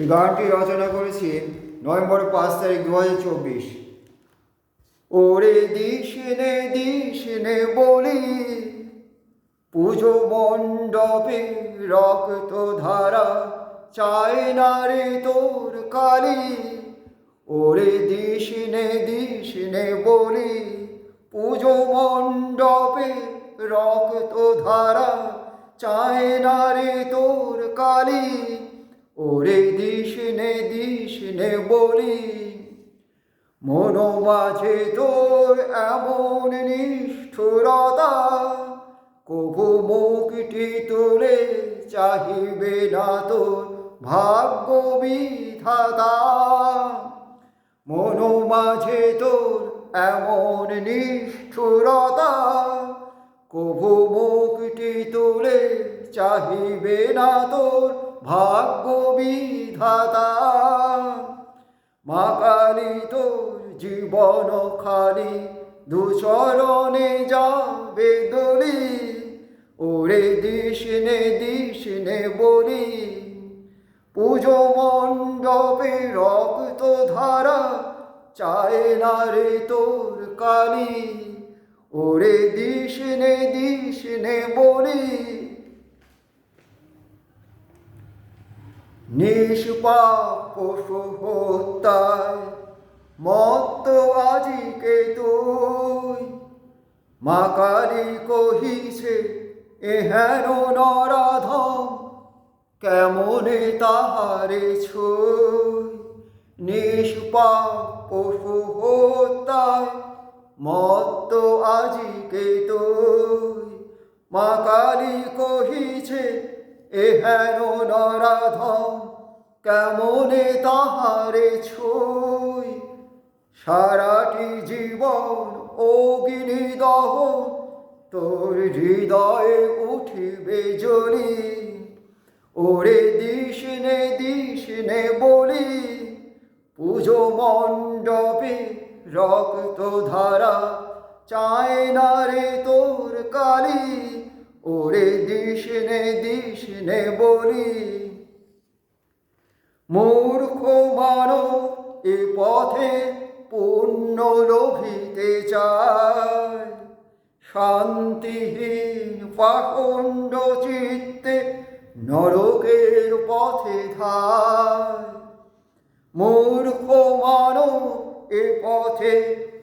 এই গানটি রচনা করেছি নভেম্বর পাঁচ তারিখ দু হাজার চব্বিশ। ওরে দিশনে দিশনে বলি, পুজো মণ্ডপে রক্ত ধারা চায় না রে তোর কালি। ওরে দিশনে দিশনে বলি, পুজো মণ্ডপে রক্ত ধারা চায় না রে তোর কালী। ওরে দিশনে দিশনে বলি, মন মাঝে তোর এমন নিষ্ঠুরতা কবু মুখটি তুলে চাহিবে না তোর ভাগ্য বিধাতা। মন মাঝে তোর এমন নিষ্ঠুরতা কবু মুখটি তুলে চাহিবে না তোর ভাগ্য বিধাতা মা কালী, তোর জীবন খালি, দুচরণে যাবে দলি। ওরে দিশনে দিশনে বলি, পুজো মণ্ডপে রক্ত ধারা চায় না রে তোর কালী। ওরে দিশনে দিশনে বলি নিষ্পাপ পশু হত্যায় মত্ত আজিকে তুই। কালী কহিছে, এহেন নরাধম, কেমনে তাহারে ছুই? নিষ্পাপ পশু হত্যায় মত্ত আজিকে তুই। মা কালী কহিছে, এহেন নরাধম কেমনে তাহারে ছুই? সারাটি জীবন অগ্নি দহ তোর হৃদয়ে উঠিবে জ্বলি ওরে দিশনে দিশনে বলি, পুজো মণ্ডপে রক্ত ধারা চায় না রে তোর কালী। ওরে দিশনে দিশনে বলি মূর্খ মানব এ পথে পুণ্য লোভিতে চায় শান্তিহীন পাখণ্ড চিত্তে নরকের পথে ধায়। মূর্খ এ পথে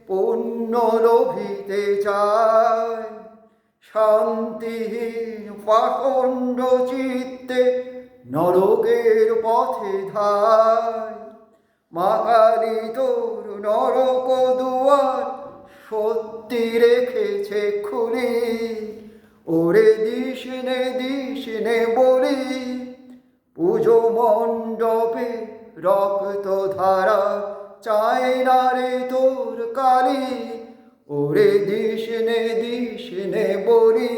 পুণ্য লোভিতে চায় শান্তিহীন পাখণ্ড চিত্তে নরকের পথে ধায়। মা কালী তোর নরক দুয়ার সত্যি রেখেছে খুলি। ওরে দিশনে দিশনে বলি, পুজো মণ্ডপে রক্ত ধারা চায় না রে তোর কালী। ওরে দিশনে দিশনে বলি